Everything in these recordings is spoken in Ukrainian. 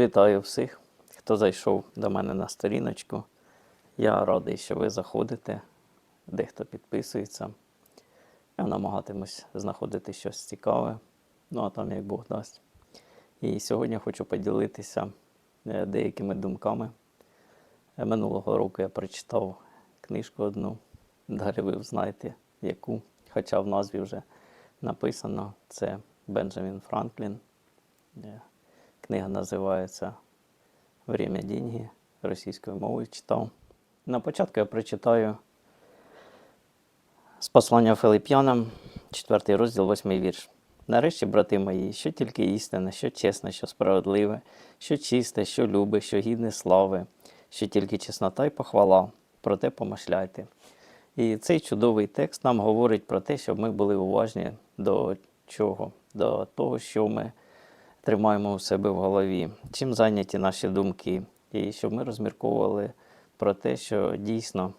Вітаю всіх, хто зайшов до мене на сторіночку. Я радий, що ви заходите, дехто підписується. Я намагатимусь знаходити щось цікаве, ну а там як Бог дасть. І сьогодні хочу поділитися е, деякими думками. Е, Минулого року я прочитав книжку одну, далі ви знаєте, яку, хоча в назві вже написано, це Бенджамін Франклін. Книга називається Время деньги російською мовою читав. На початку я прочитаю з послання Филип'янам, 4 розділ, 8 вірш. Нарешті, брати мої, що тільки істинне, що чесне, що справедливе, що чисте, що любе, що гідне слави, що тільки чеснота й похвала, про те помишляйте. І цей чудовий текст нам говорить про те, щоб ми були уважні до чого? До того, що ми тримаємо у себе в голові, чим зайняті наші думки, і щоб ми розмірковували про те, що дійсно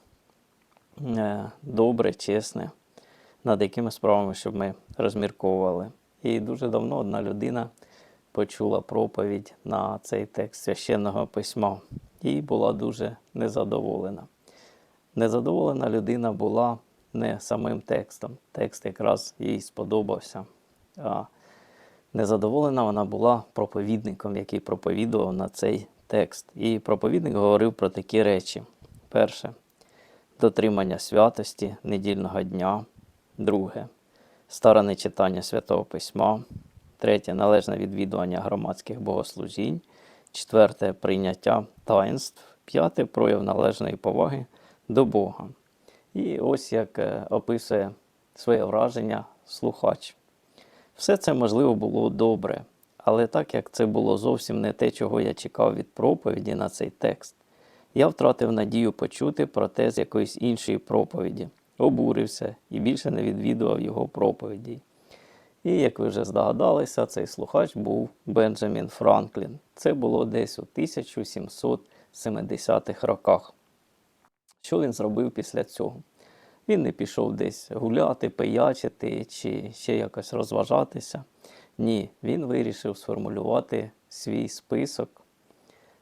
е, добре, чесне, над якими справами, щоб ми розмірковували. І дуже давно одна людина почула проповідь на цей текст священного письма і була дуже незадоволена. Незадоволена людина була не самим текстом. Текст якраз їй сподобався. Незадоволена вона була проповідником, який проповідував на цей текст. І проповідник говорив про такі речі: перше. Дотримання святості недільного дня, друге. Старане читання святого письма, третє. Належне відвідування громадських богослужінь, четверте. Прийняття таїнств, п'яте. Прояв належної поваги до Бога. І ось як е, описує своє враження слухач. Все це можливо було добре, але так як це було зовсім не те, чого я чекав від проповіді на цей текст, я втратив надію почути про те з якоїсь іншої проповіді, обурився і більше не відвідував його проповіді. І, як ви вже здогадалися, цей слухач був Бенджамін Франклін. Це було десь у 1770-х роках. Що він зробив після цього? Він не пішов десь гуляти, пиячити чи ще якось розважатися. Ні, він вирішив сформулювати свій список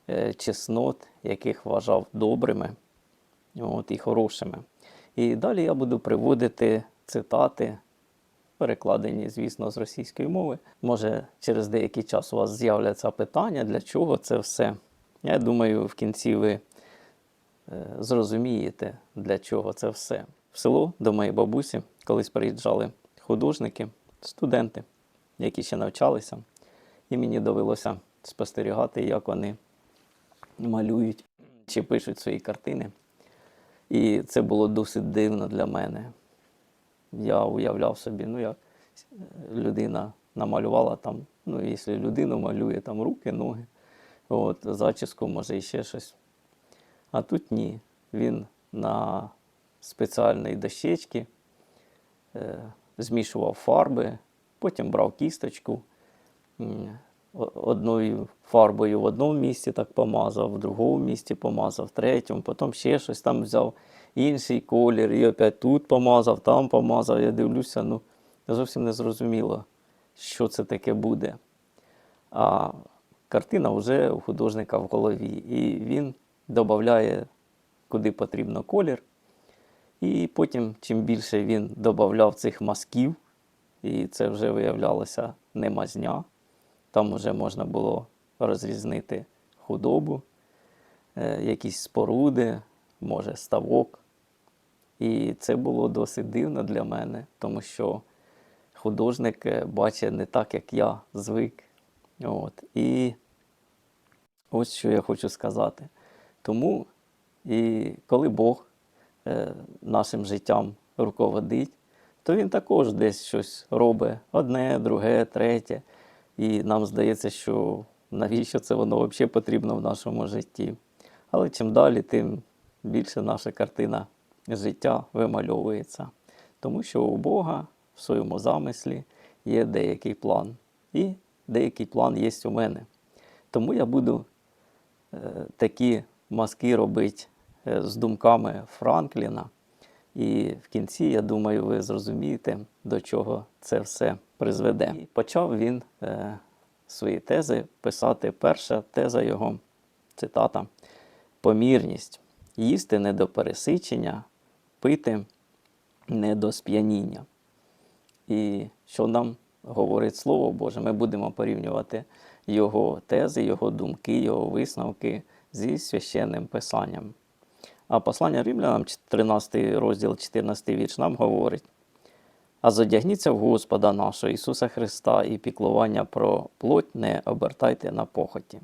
е, чеснот, яких вважав добрими от, і хорошими. І далі я буду приводити цитати, перекладені, звісно, з російської мови. Може, через деякий час у вас з'являться питання, для чого це все. Я думаю, в кінці ви е, зрозумієте, для чого це все. В село до моєї бабусі колись приїжджали художники, студенти, які ще навчалися, і мені довелося спостерігати, як вони малюють чи пишуть свої картини. І це було досить дивно для мене. Я уявляв собі, ну як людина намалювала там, ну, якщо людина малює там руки, ноги, от, зачіску, може, і ще щось. А тут ні. Він на спеціальної дощечки е, змішував фарби, потім брав кісточку, одною фарбою в одному місці так помазав, в другому місці помазав, в третьому, потім ще щось там взяв інший колір, і опять тут помазав, там помазав. Я дивлюся, ну зовсім не зрозуміло, що це таке буде. А картина вже у художника в голові. І він додає, куди потрібно колір. І потім, чим більше він додавав цих мазків, і це вже виявлялося не мазня, там вже можна було розрізнити худобу, е, якісь споруди, може, ставок. І це було досить дивно для мене, тому що художник е, бачить не так, як я звик. От. І ось що я хочу сказати. Тому, і коли Бог нашим життям руководить, то він також десь щось робить одне, друге, третє. І нам здається, що навіщо це воно взагалі потрібно в нашому житті. Але чим далі, тим більше наша картина життя вимальовується. Тому що у Бога в своєму замислі є деякий план. І деякий план є у мене. Тому я буду е, такі мазки робити е, з думками Франкліна. І в кінці, я думаю, ви зрозумієте, до чого це все призведе. І почав він е, свої тези писати. Перша теза його цитата: помірність, їсти не до пересичення, пити не до сп'яніння. І що нам говорить Слово Боже, ми будемо порівнювати його тези, його думки, його висновки зі священним писанням. А послання римлянам, 13 розділ, 14 вірш, нам говорить: а зодягніться в Господа нашого Ісуса Христа і піклування про плоть не обертайте на похоті.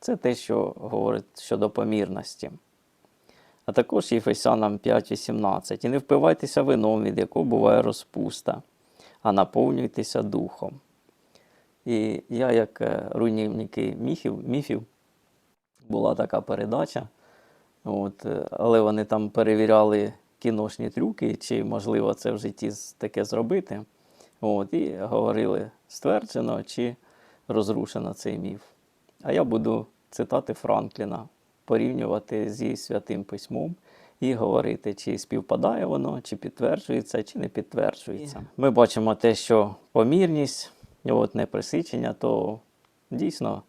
Це те, що говорить щодо помірності. А також Єфесянам 5:18. І не впивайтеся вином, від якого буває розпуста, а наповнюйтеся духом. І я, як е, руйнівники міфів, міфів, була така передача, от, е, але вони там перевіряли кіношні трюки, чи можливо це в житті таке зробити. От, і говорили, стверджено чи розрушено цей міф. А я буду цитати Франкліна, порівнювати зі святим письмом і говорити, чи співпадає воно, чи підтверджується, чи не підтверджується. Ми бачимо те, що помірність, от неприсичення, то дійсно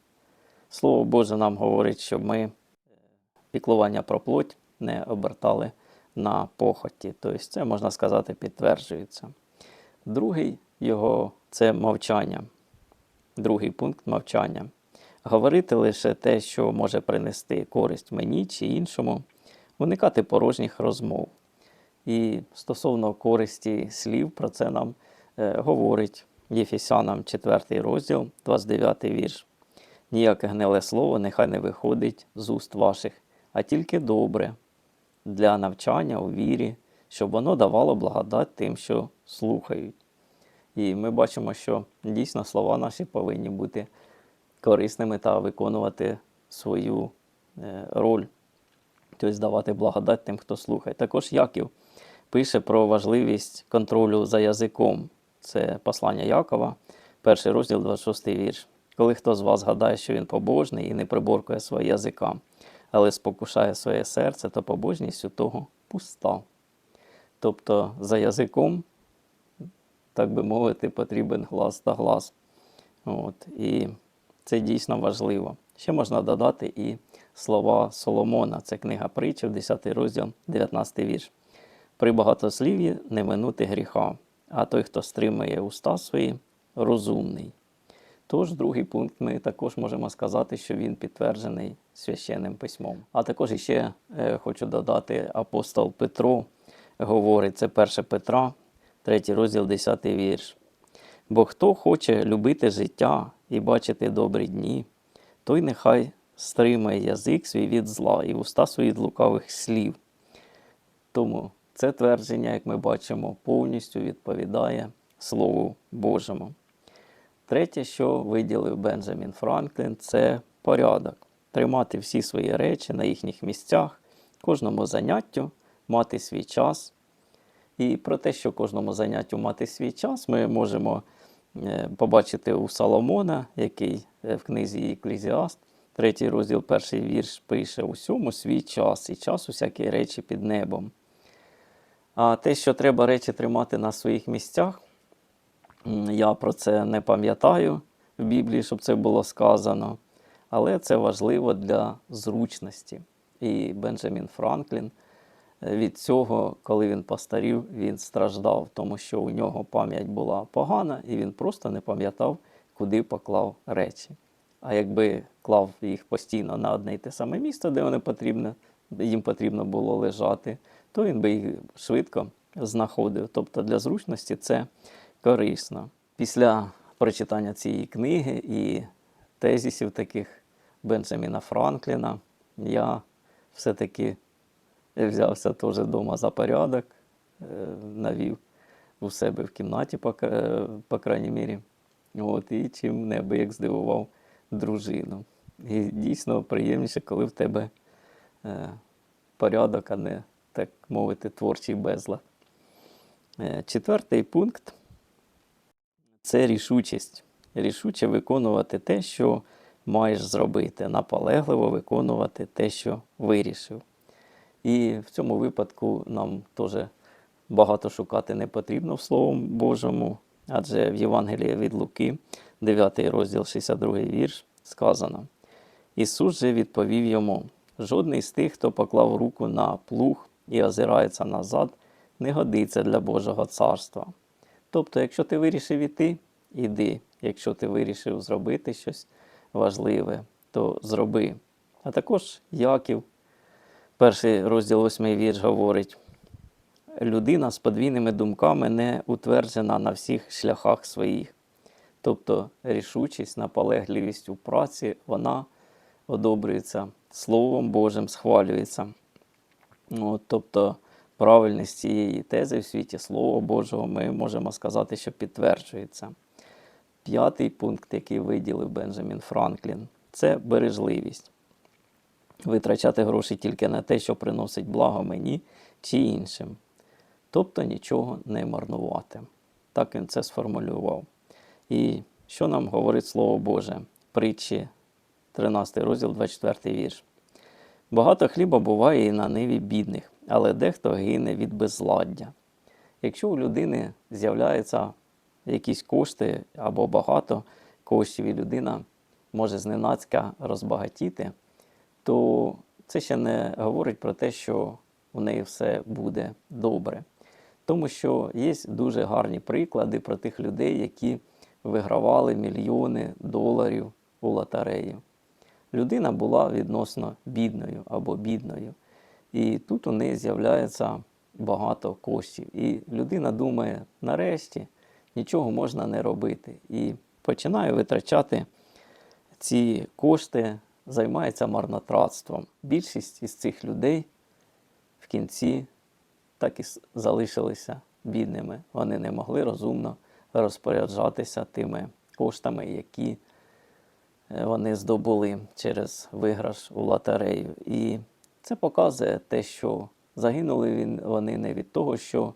Слово Боже нам говорить, щоб ми піклування про плоть не обертали на похоті. Тобто це, можна сказати, підтверджується. Другий його це мовчання. Другий пункт мовчання. Говорити лише те, що може принести користь мені чи іншому, уникати порожніх розмов. І стосовно користі слів, про це нам е, говорить Єфесянам 4 розділ, 29 вірш. Ніяке гниле слово нехай не виходить з уст ваших, а тільки добре для навчання у вірі, щоб воно давало благодать тим, що слухають. І ми бачимо, що дійсно слова наші повинні бути корисними та виконувати свою е, роль, тобто давати благодать тим, хто слухає. Також Яків пише про важливість контролю за язиком. Це послання Якова, перший розділ, 26 вірш. Коли хто з вас гадає, що він побожний і не приборкує своє язика, але спокушає своє серце, то побожність у того пуста. Тобто за язиком, так би мовити, потрібен глас та глас. От, і це дійсно важливо. Ще можна додати і слова Соломона. Це книга притчів, 10 розділ, 19 вірш. При багатослів'ї не минути гріха, а той, хто стримує уста свої, розумний. Тож, другий пункт, ми також можемо сказати, що він підтверджений священним письмом. А також іще е, хочу додати, апостол Петро говорить, це 1 Петра, 3 розділ, 10 вірш. Бо хто хоче любити життя і бачити добрі дні, той нехай стримає язик свій від зла і уста свої від лукавих слів. Тому це твердження, як ми бачимо, повністю відповідає Слову Божому. Третє, що виділив Бенджамін Франклін, це порядок. Тримати всі свої речі на їхніх місцях, кожному заняттю мати свій час. І про те, що кожному заняттю мати свій час, ми можемо е, побачити у Соломона, який е, в книзі Еклезіаст, третій розділ, перший вірш пише: усьому свій час, і час усякій речі під небом. А те, що треба речі тримати на своїх місцях, я про це не пам'ятаю в Біблії, щоб це було сказано. Але це важливо для зручності. І Бенджамін Франклін е, від цього, коли він постарів, він страждав, тому що у нього пам'ять була погана, і він просто не пам'ятав, куди поклав речі. А якби клав їх постійно на одне й те саме місце, де вони потрібно, їм потрібно було лежати, то він би їх швидко знаходив. Тобто для зручності це корисно. Після прочитання цієї книги і тезісів таких Бенджаміна Франкліна я все-таки взявся теж вдома за порядок, е, навів у себе в кімнаті, по, е, крайній мірі. От, і чим неабияк здивував дружину. І дійсно приємніше, коли в тебе е, порядок, а не, так мовити, творчий безлад. Четвертий пункт це рішучість. Рішуче виконувати те, що маєш зробити, наполегливо виконувати те, що вирішив. І в цьому випадку нам теж багато шукати не потрібно в Словом Божому, адже в Євангелії від Луки, 9 розділ, 62 вірш, сказано. Ісус же відповів йому: жодний з тих, хто поклав руку на плуг і озирається назад, не годиться для Божого царства. Тобто, якщо ти вирішив іти, іди. Якщо ти вирішив зробити щось важливе, то зроби. А також Яків, перший розділ 8 вірш говорить: людина з подвійними думками не утверджена на всіх шляхах своїх. Тобто рішучість, наполегливість у праці, вона одобрюється Словом Божим, схвалюється. От, тобто правильність цієї тези в світі Слова Божого ми можемо сказати, що підтверджується. П'ятий пункт, який виділив Бенджамін Франклін, це бережливість. Витрачати гроші тільки на те, що приносить благо мені чи іншим. Тобто нічого не марнувати. Так він це сформулював. І що нам говорить Слово Боже? Притчі, 13 розділ, 24 вірш. Багато хліба буває і на ниві бідних, але дехто гине від безладдя. Якщо у людини з'являються якісь кошти або багато коштів, і людина може зненацька розбагатіти, то це ще не говорить про те, що у неї все буде добре. Тому що є дуже гарні приклади про тих людей, які вигравали мільйони доларів у лотереї. Людина була відносно бідною або бідною. І тут у неї з'являється багато коштів. І людина думає, нарешті нічого можна не робити. І починає витрачати ці кошти, займається марнотратством. Більшість із цих людей в кінці так і залишилися бідними. Вони не могли розумно розпоряджатися тими коштами, які вони здобули через виграш у лотерею. І це показує те, що загинули вони не від того, що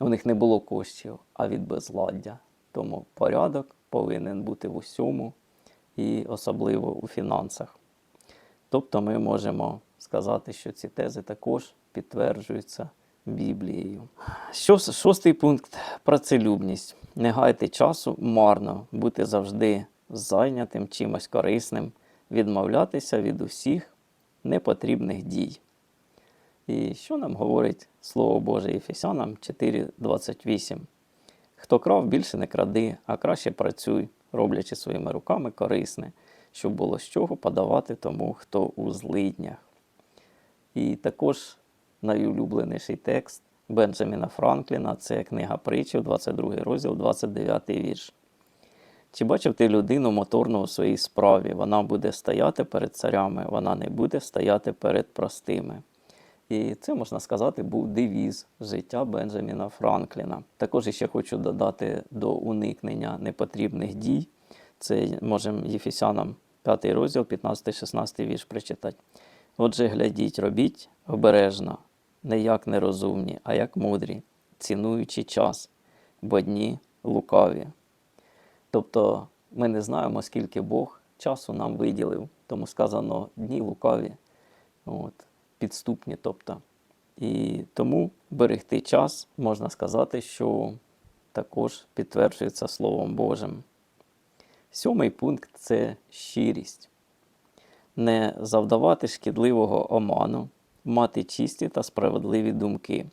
у них не було коштів, а від безладдя. Тому порядок повинен бути в усьому і особливо у фінансах. Тобто ми можемо сказати, що ці тези також підтверджуються Біблією. Шостий пункт працелюбність. Не гайте часу марно, бути завжди зайнятим чимось корисним, відмовлятися від усіх непотрібних дій. І що нам говорить Слово Боже Ефесянам 4:28? Хто крав, більше не кради, а краще працюй, роблячи своїми руками корисне, щоб було з чого подавати тому, хто у злиднях. І також найулюбленіший текст Бенджаміна Франкліна це книга притчів, 22 розділ, 29 вірш. Чи бачив ти людину моторну у своїй справі? Вона буде стояти перед царями, вона не буде стояти перед простими. І це, можна сказати, був девіз життя Бенджаміна Франкліна. Також ще хочу додати до уникнення непотрібних дій. Це можемо Єфесянам 5 розділ, 15-16 вірш прочитати. Отже, глядіть, робіть обережно, не як нерозумні, а як мудрі, цінуючи час, бо дні лукаві. Тобто ми не знаємо, скільки Бог часу нам виділив, тому сказано дні лукаві, от, підступні. тобто. І тому берегти час можна сказати, що також підтверджується Словом Божим. Сьомий пункт це щирість. Не завдавати шкідливого оману, мати чисті та справедливі думки.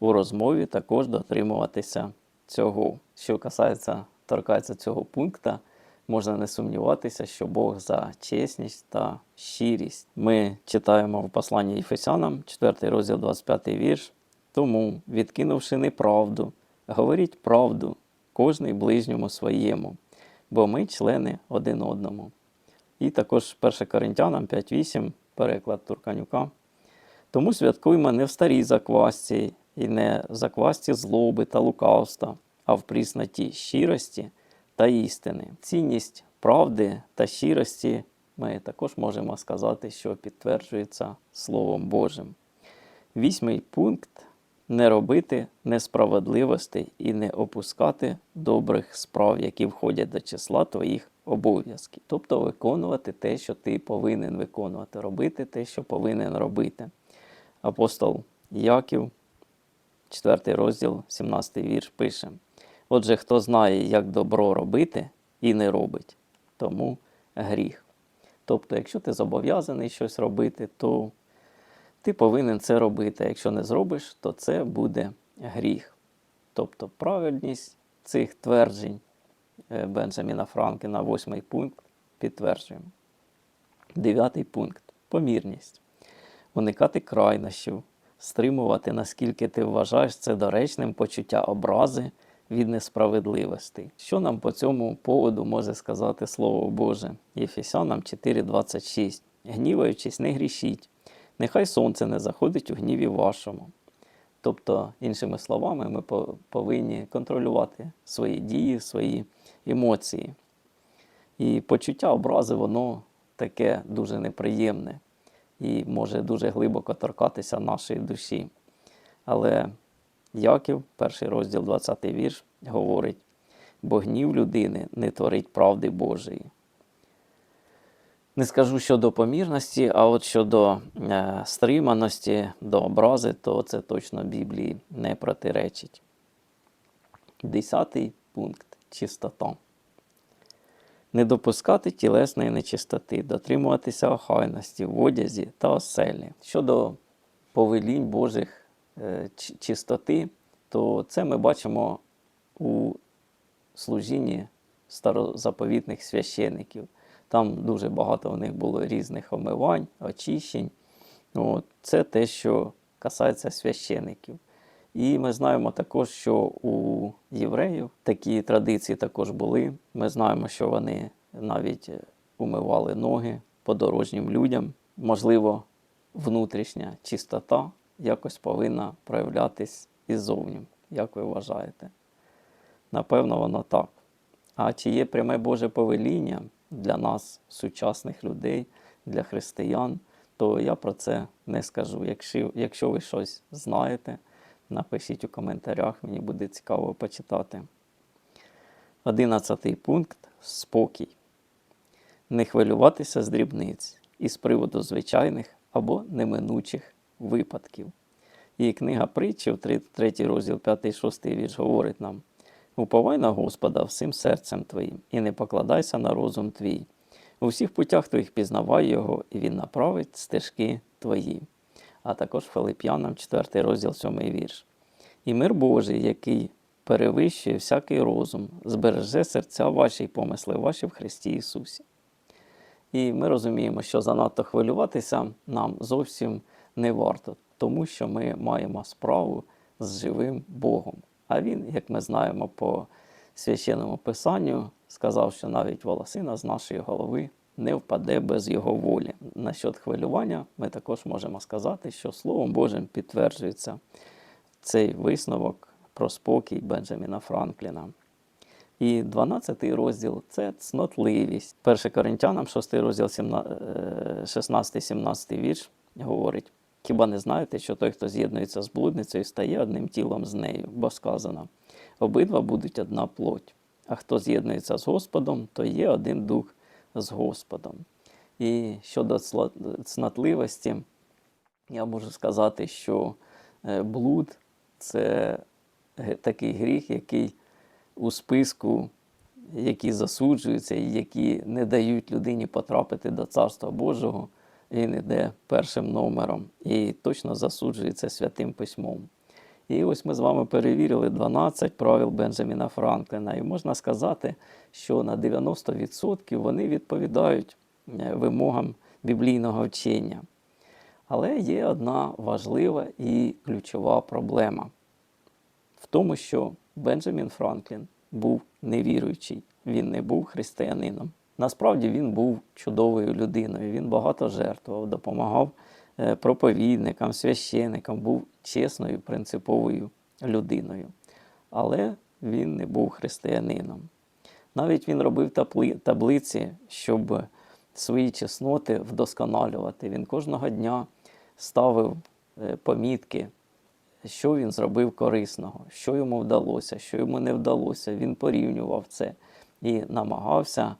У розмові також дотримуватися цього. Що касається, торкається цього пункта, можна не сумніватися, що Бог за чесність та щирість. Ми читаємо в посланні Єфесянам, 4 розділ 25 вірш. Тому, відкинувши неправду, говоріть правду кожний ближньому своєму, бо ми члени один одному. І також 1 Коринтянам 5.8, переклад Турканюка. Тому святкуймо не в старій заквасці і не в заквасці злоби та лукавства, а в прісноті щирості та істини. Цінність правди та щирості ми також можемо сказати, що підтверджується Словом Божим. Вісьмий пункт не робити несправедливостей і не опускати добрих справ, які входять до числа твоїх обов'язків. Тобто виконувати те, що ти повинен виконувати, робити те, що повинен робити. Апостол Яків, 4 розділ, 17 вірш пише: Отже, хто знає, як добро робити, і не робить. Тому гріх. Тобто, якщо ти зобов'язаний щось робити, то ти повинен це робити. А якщо не зробиш, то це буде гріх. Тобто правильність цих тверджень е, Бенджаміна Франкліна, восьмий пункт, підтверджуємо. Дев'ятий пункт помірність. Уникати крайнощів, стримувати, наскільки ти вважаєш це доречним почуття образи від несправедливості. Що нам по цьому поводу може сказати Слово Боже? Єфесянам 4:26. Гніваючись, не грішіть, нехай сонце не заходить у гніві вашому. Тобто, іншими словами, ми повинні контролювати свої дії, свої емоції. І почуття образи, воно таке дуже неприємне і може дуже глибоко торкатися нашої душі. Але Яків, перший розділ, 20 вірш, говорить: бо гнів людини не творить правди Божої. Не скажу щодо помірності, а от щодо е, стриманості до образи, то це точно Біблії не протиречить. Десятий пункт чистота. Не допускати тілесної нечистоти, дотримуватися охайності в одязі та оселі. Щодо повелінь Божих чистоти, то це ми бачимо у служінні старозаповітних священиків. Там дуже багато в них було різних омивань, очищень. От, це те, що касається священиків. І ми знаємо також, що у євреїв такі традиції також були. Ми знаємо, що вони навіть е, умивали ноги подорожнім людям. Можливо, внутрішня чистота якось повинна проявлятись іззовні. Як ви вважаєте? Напевно, воно так. А чи є пряме Боже повеління для нас, сучасних людей, для християн, то я про це не скажу. Якщо, якщо ви щось знаєте, напишіть у коментарях, мені буде цікаво почитати. Одинадцятий пункт спокій. Не хвилюватися з дрібниць із приводу звичайних або неминучих випадків. І книга притчів, 3 розділ 5-6 вірш, говорить нам: Уповай на Господа всім серцем твоїм, і не покладайся на розум твій. У всіх путях твоїх пізнавай його, і він направить стежки твої. А також Филип'янам 4 розділ 7 вірш. І мир Божий, який перевищує всякий розум, збереже серця ваші й помисли ваші в Христі Ісусі. І ми розуміємо, що занадто хвилюватися нам зовсім не варто, тому що ми маємо справу з живим Богом. А він, як ми знаємо по священному писанню, сказав, що навіть волосина з нашої голови не впаде без його волі. Насчет хвилювання ми також можемо сказати, що Словом Божим підтверджується цей висновок про спокій Бенджаміна Франкліна. І 12 розділ це цнотливість. 1 Коринтянам, 6 розділ 16-17 вірш говорить: Хіба не знаєте, що той, хто з'єднується з блудницею, стає одним тілом з нею? Бо сказано: обидва будуть одна плоть. А хто з'єднується з Господом, то є один дух з Господом. І щодо цнотливості, я можу сказати, що е, блуд це такий гріх, який у списку, які засуджуються і які не дають людині потрапити до Царства Божого, він іде першим номером і точно засуджується святим письмом. І ось ми з вами перевірили 12 правил Бенджаміна Франкліна. І можна сказати, що на 90% вони відповідають е, вимогам біблійного вчення. Але є одна важлива і ключова проблема в тому, що Бенджамін Франклін був невіруючий, він не був християнином. Насправді він був чудовою людиною. Він багато жертвував, допомагав е, проповідникам, священикам, був чесною, принциповою людиною. Але він не був християнином. Навіть він робив таблиці, щоб свої чесноти вдосконалювати. Він кожного дня ставив е, помітки, що він зробив корисного, що йому вдалося, що йому не вдалося. Він порівнював це і намагався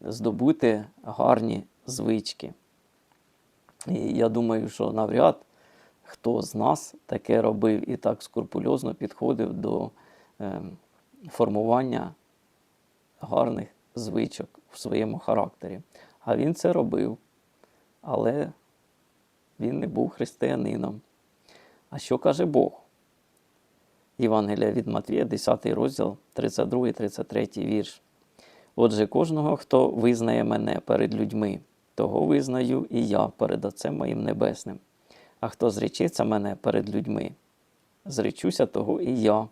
здобути гарні звички. І я думаю, що навряд хто з нас таке робив і так скрупульозно підходив до ем, формування гарних звичок в своєму характері. А він це робив, але він не був християнином. А що каже Бог? Євангелія від Матвія, 10 розділ, 32-33 вірш. Отже, кожного, хто визнає мене перед людьми, того визнаю і я перед Отцем моїм Небесним. А хто зречеться мене перед людьми, зречуся того і я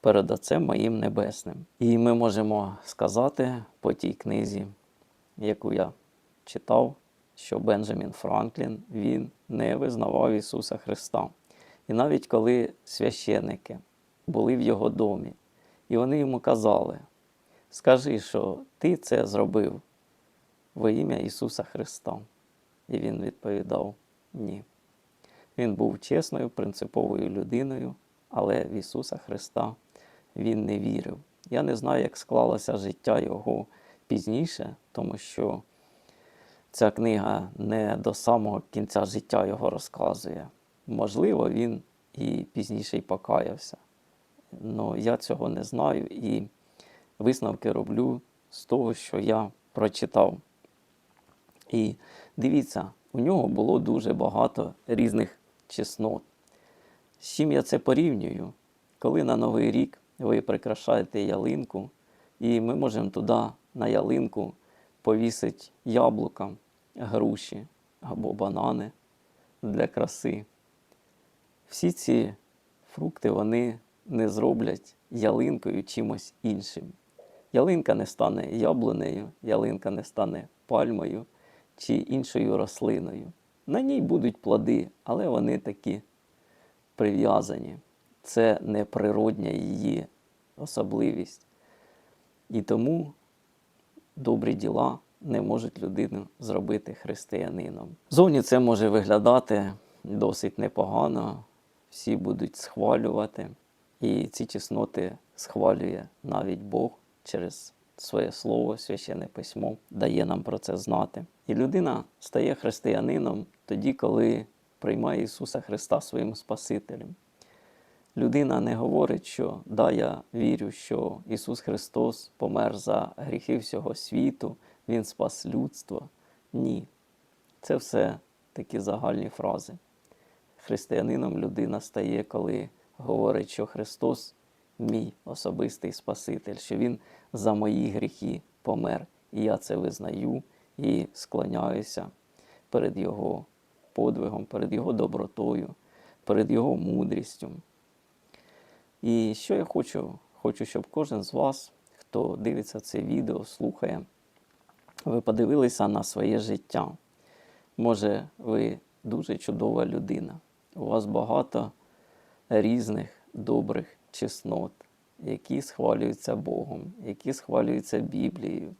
перед Отцем моїм Небесним. І ми можемо сказати по тій книзі, яку я читав, що Бенджамін Франклін він не визнавав Ісуса Христа. І навіть коли священники були в його домі, і вони йому казали: Скажи, що ти це зробив во ім'я Ісуса Христа. І він відповідав: Ні. Він був чесною, принциповою людиною, але в Ісуса Христа він не вірив. Я не знаю, як склалося життя його пізніше, тому що ця книга не до самого кінця життя його розказує. Можливо, він і пізніше й покаявся. але я цього не знаю і висновки роблю з того, що я прочитав. І дивіться, у нього було дуже багато різних чеснот. З чим я це порівнюю? Коли на Новий рік ви прикрашаєте ялинку, і ми можемо туди на ялинку повісити яблука, груші або банани для краси. Всі ці фрукти вони не зроблять ялинкою чимось іншим. Ялинка не стане яблунею, ялинка не стане пальмою чи іншою рослиною. На ній будуть плоди, але вони такі прив'язані. Це не природня її особливість. І тому добрі діла не можуть людину зробити християнином. Зовні це може виглядати досить непогано, всі будуть схвалювати. І ці чесноти схвалює навіть Бог через своє слово, священне письмо, дає нам про це знати. І людина стає християнином тоді, коли приймає Ісуса Христа своїм Спасителем. Людина не говорить, що да, я вірю, що Ісус Христос помер за гріхи всього світу, Він спас людство. Ні. Це все такі загальні фрази. Християнином людина стає, коли говорить, що Христос мій особистий Спаситель, що Він за мої гріхи помер. І я це визнаю і склоняюся перед Його подвигом, перед Його добротою, перед Його мудрістю. І що я хочу? Хочу, щоб кожен з вас, хто дивиться це відео, слухає, ви подивилися на своє життя. Може, ви дуже чудова людина. У вас багато різних добрих чеснот, які схвалюються Богом, які схвалюються Біблією,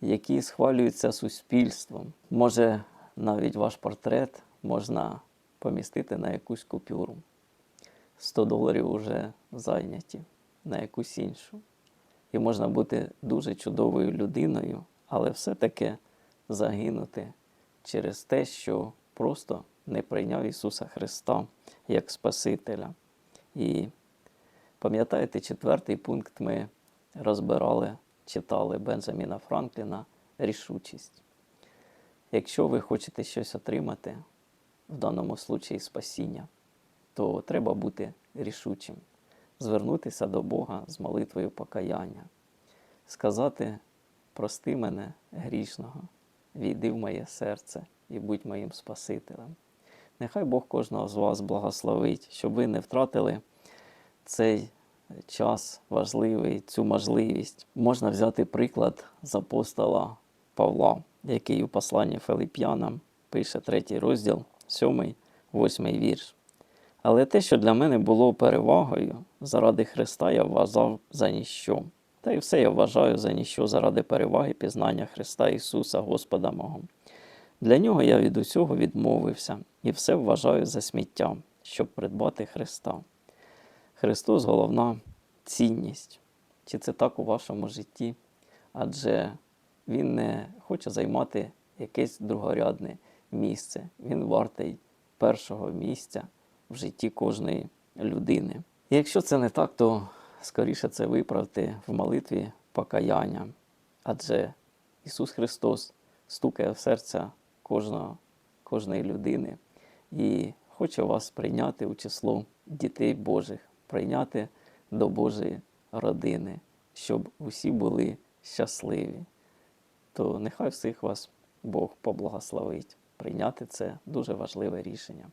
які схвалюються суспільством. Може, навіть ваш портрет можна помістити на якусь купюру. 100 доларів вже зайняті на якусь іншу. І можна бути дуже чудовою людиною, але все-таки загинути через те, що просто не прийняв Ісуса Христа як Спасителя. І пам'ятаєте, четвертий пункт ми розбирали, читали Бенджаміна Франкліна рішучість. Якщо ви хочете щось отримати, в даному случаї спасіння, то треба бути рішучим, звернутися до Бога з молитвою покаяння, сказати: прости мене грішного, війди в моє серце і будь моїм Спасителем. Нехай Бог кожного з вас благословить, щоб ви не втратили цей час важливий, цю можливість. Можна взяти приклад з апостола Павла, який у посланні Филип'янам пише третій розділ, сьомий, восьмий вірш. Але те, що для мене було перевагою, заради Христа я вважав за ніщо. Та й все я вважаю за ніщо заради переваги пізнання Христа Ісуса, Господа мого. Для нього я від усього відмовився і все вважаю за сміття, щоб придбати Христа. Христос головна цінність. Чи це так у вашому житті? Адже Він не хоче займати якесь другорядне місце. Він вартий першого місця в житті кожної людини. І якщо це не так, то скоріше це виправте в молитві покаяння. Адже Ісус Христос стукає в серця кожного, кожної людини і хоче вас прийняти у число дітей Божих, прийняти до Божої родини, щоб усі були щасливі. То нехай всіх вас Бог поблагословить. Прийняти це дуже важливе рішення.